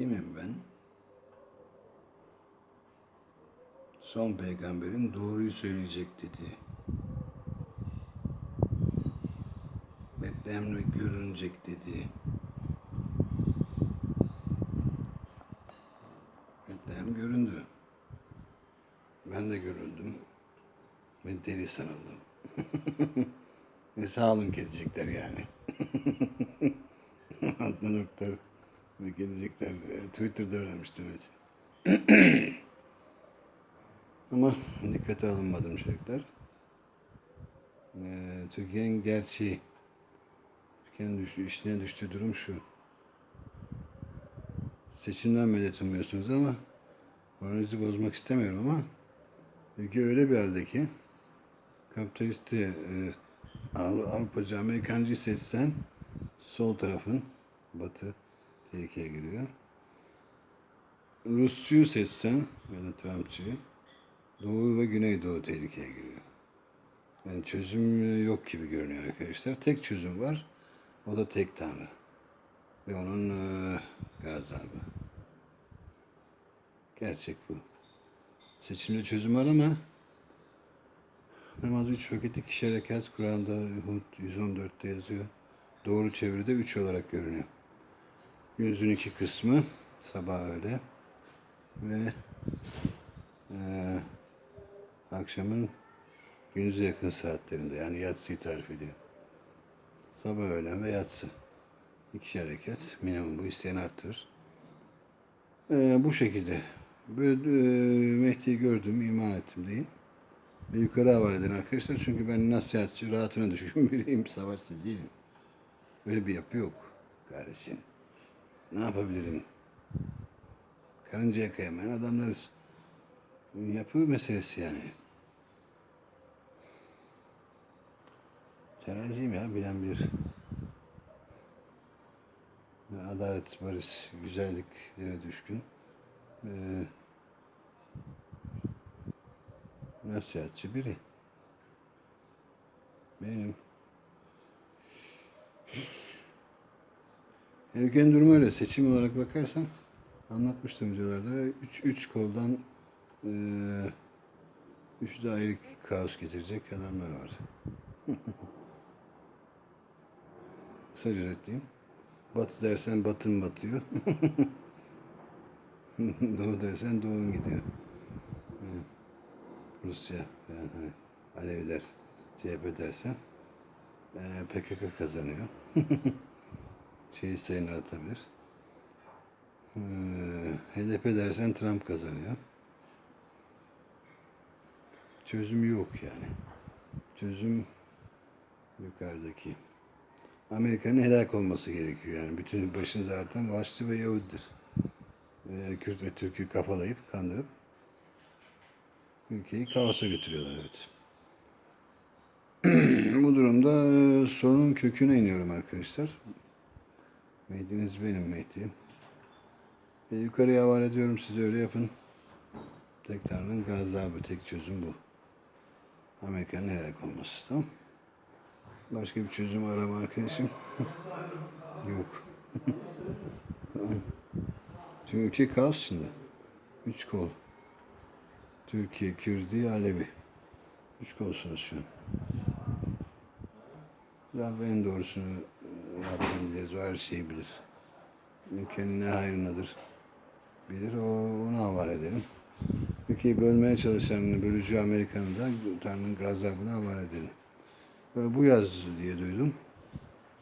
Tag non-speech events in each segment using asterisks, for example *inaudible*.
Kimim ben? Son peygamberin doğruyu söyleyecek dedi. Betlehem'de görünecek dedi. Betlehem göründü. Ben de göründüm. Ve deli sanıldım. *laughs* e sağ olun kedicikler yani. *laughs* Adnan Oktar ve kedicikler e, Twitter'da öğrenmiştim evet. *clears throat* Ama dikkate alınmadım çocuklar. Ee, Türkiye'nin gerçeği, Türkiye'nin düştüğü, işine düştüğü durum şu. Seçimden medet umuyorsunuz ama moralinizi bozmak istemiyorum ama ülke öyle bir halde ki kapitalisti e, Avru- Avrupacı, Amerikancıyı seçsen sol tarafın batı tehlikeye giriyor. Rusçuyu seçsen ya da Doğu ve Güneydoğu tehlikeye giriyor. Yani çözüm yok gibi görünüyor arkadaşlar. Tek çözüm var. O da tek tanrı. Ve onun e, gazabı. Gerçek bu. Seçimde çözüm var ama namaz üç vakit iki rekat Kur'an'da Hud 114'te yazıyor. Doğru çeviride üç olarak görünüyor. Gündüzün iki kısmı sabah öyle ve eee akşamın gündüze yakın saatlerinde yani yatsıyı tarif ediyor. Sabah öğlen ve yatsı. İkişer rekat minimum bu isteyen arttırır. Ee, bu şekilde. Böyle, e, Mehdi'yi gördüm, iman ettim deyin. Ve yukarı havale edin arkadaşlar. Çünkü ben nasihatçı, rahatına düşkün *laughs* biriyim, savaşçı değilim. Böyle bir yapı yok kardeşim. Ne yapabilirim? Karıncaya kayamayan adamlarız. Yapı meselesi yani. Teraziyim ya bilen bir. Adalet, barış, güzelliklere düşkün. Ee, nasihatçı biri. Benim. Ülkenin durumu öyle. Seçim olarak bakarsan anlatmıştım videolarda. Üç, üç koldan eee üç de ayrı kaos getirecek adamlar var. *laughs* Kısaca özetleyeyim. Batı dersen batın batıyor. *laughs* Doğu dersen doğun gidiyor. Rusya falan hani Aleviler CHP dersen eee, PKK kazanıyor. *laughs* Şeyi sayın artabilir. Ee, HDP dersen Trump kazanıyor. Çözüm yok yani. Çözüm yukarıdaki. Amerika'nın helak olması gerekiyor yani. Bütün başınızı artan Vahşi ve Yahudidir. Ee, Kürt ve Türk'ü kapalayıp, kandırıp ülkeyi kaosa götürüyorlar evet. *clears throat* Bu durumda sorunun köküne iniyorum arkadaşlar. Mehdi'niz benim Mehdi. E, yukarıya havale ediyorum size öyle yapın. Tek Tanrı'nın gazabı, tek çözüm bu. Amerika'nın helak olması tamam Başka bir çözüm arama arkadaşım. *laughs* Yok. *laughs* Tamam. Çünkü ülke kaos şimdi. Üç kol. Türkiye, Kürdi, Alevi. Üç kolsunuz şu an. Rab en doğrusunu Rab'den dileriz. O her şeyi bilir. Ülkenin ne hayrınadır bilir. O, onu havale edelim. Ülkeyi bölmeye çalışan bölücü Amerika'nın da Tanrı'nın gazabına havale edelim. Ve bu yaz diye duydum.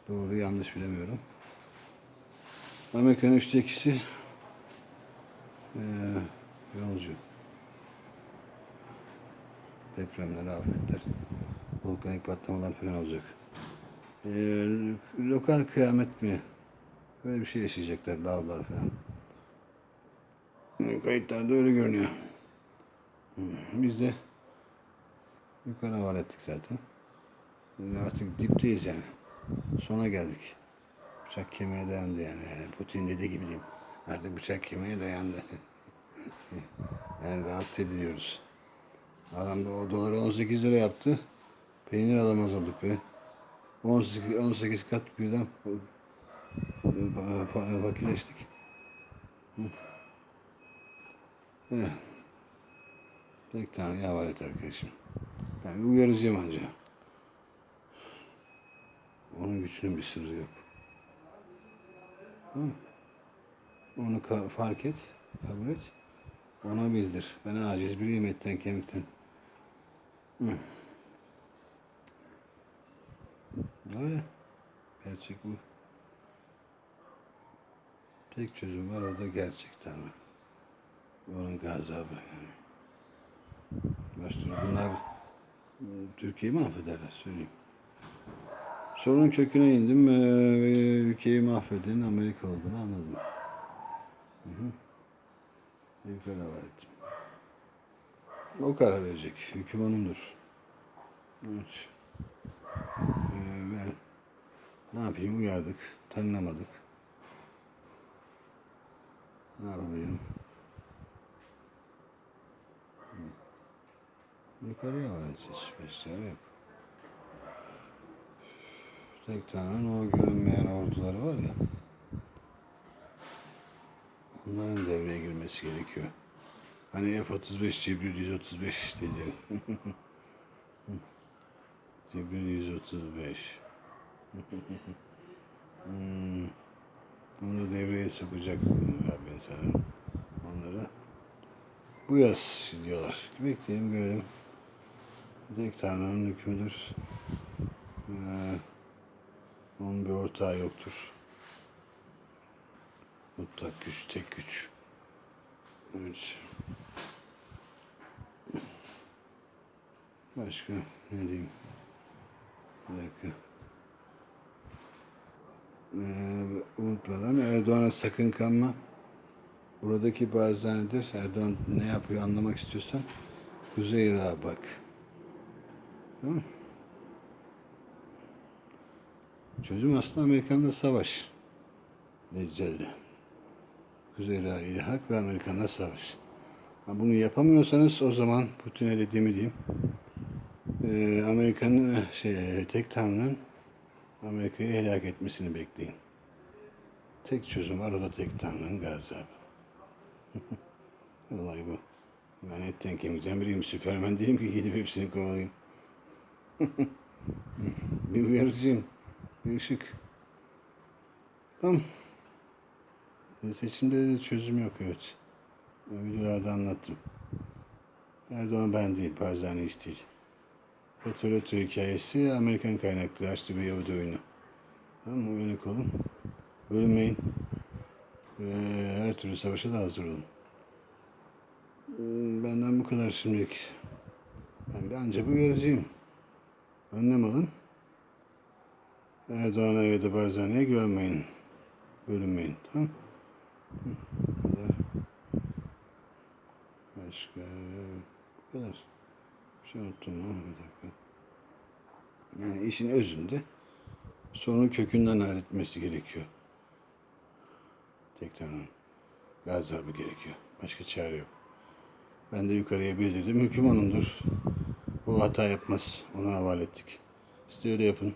Doğru yanlış bilemiyorum. Amerika'nın üçte ikisi eee yolcu. Depremler, afetler, volkanik patlamalar falan olacak. Eee, lokal kıyamet mi? Böyle bir şey yaşayacaklar dağlar falan. Kayıtlarda öyle görünüyor. Biz de yukarı havale ettik zaten. Şimdi Artık dipteyiz yani. Sona geldik. Bıçak kemiğe dayandı yani Putin dediği gibi diyeyim. Artık bıçak kemiğe dayandı. *laughs* yani rahatsız ediliyoruz. Adam da o doları 18 lira yaptı. Peynir alamaz olduk be. 18, 18 kat birden fa- fa- fakirleştik. Evet. Tek tane havalet arkadaşım. Ben bir uyaracağım anca. Onun gücünün bir sırrı yok. Tamam. Onu fark et, kabul et. Ona bildir. Ben aciz biriyim etten kemikten. Hı. Öyle. Gerçek bu. Tek çözüm var o da gerçekten var. Onun gazabı yani. Başta bunlar hmm, Türkiye'yi mahvederler söyleyeyim. Sorunun köküne indim eee, ve ülkeyi mahveden Amerika olduğunu anladım. Hı hı. Var ettim. O karar verecek. Hüküm onundur. Evet ben ne yapayım uyardık, tanınamadık. Ne yapabilirim? Yukarıya var seçmişler yok. Tek Tanrı'nın o görünmeyen orduları var ya. Onların devreye girmesi gerekiyor. Hani F-35 Cibril 135 dedi. 8135 hmm. Bunu devreye sokacak Rabbim sana onlara. Bu yaz diyorlar. Bekleyelim görelim. Tek Tanrı'nın hükmüdür. Ee, onun bir ortağı yoktur. Mutlak güç, tek güç. Evet. Başka ne diyeyim? Bir dakika. Ee, unutmadan Erdoğan'a sakın kanma. Buradaki barzanedir. Erdoğan ne yapıyor anlamak istiyorsan Kuzey Irak'a bak. Çözüm aslında Amerikan'la savaş. Deccal'de. Kuzey Irak'a ilhak ve Amerikan'la savaş. Ha, bunu yapamıyorsanız o zaman Putin'e dediğimi diyeyim. Ee, Amerika'nın şey, tek tanrının Amerika'yı helak etmesini bekleyin. Tek çözüm var o da tek tanrının gazabı. *laughs* Olay bu. Ben etten kemikten biriyim. Süpermen değilim ki gidip hepsini kovalayayım. *laughs* bir uyarıcıyım. Bir ışık. Tamam. E, Seçimde de çözüm yok evet. Videolarda anlattım. Erdoğan ben değil, Barzani değil. Petrolötü hikayesi Amerikan kaynaklı açtı bir Yahudi oyunu. Tamam mı? Uyanık olun. Bölünmeyin. Ve her türlü savaşa da hazır olun. Hmm, Benden bu kadar şimdilik. Ben bir anca bu uyarıcıyım. Önlem alın. Erdoğan'a ya da Barzani'ye güvenmeyin. Bölünmeyin. Tamam Bu. Başka bu kadar. Şey unuttum? Bir dakika. Yani işin özünde sorunu kökünden halletmesi gerekiyor. Tek tanrı. Gazabı gerekiyor. Başka çare yok. Ben de yukarıya bildirdim. Hüküm onundur. O hata yapmaz. Ona havale ettik. Siz de öyle yapın.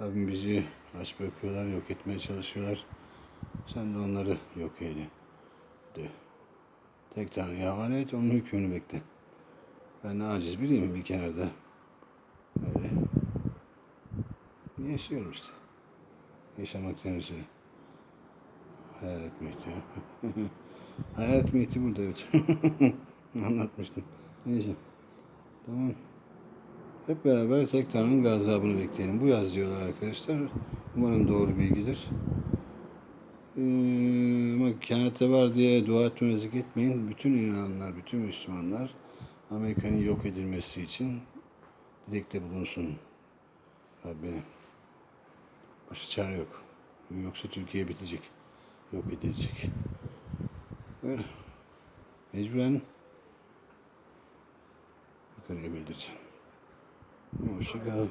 Rabbim bizi aç bırakıyorlar, yok etmeye çalışıyorlar. Sen de onları yok eyle. De. Tek Tanrı'ya havale et, onun hükmünü bekle. Ben aciz biriyim bir kenarda. Öyle. Yaşıyorum işte. Yaşamak denizi. Hayalet Mehdi ya. *laughs* Hayalet Mehdi burada evet. *laughs* Anlatmıştım. Neyse. Tamam. Hep beraber tek Tanrı'nın gazabını bekleyelim. Bu yaz diyorlar arkadaşlar. Umarım doğru bilgidir. Ee, ama kehanette var diye dua etmemezlik etmeyin. Bütün inananlar, bütün Müslümanlar Amerika'nın yok edilmesi için dilekte bulunsun. Rabbine. Başka çare yok. Yoksa Türkiye bitecek. Yok edilecek. Öyle. Mecburen yukarıya bildireceğim. Hoşçakalın.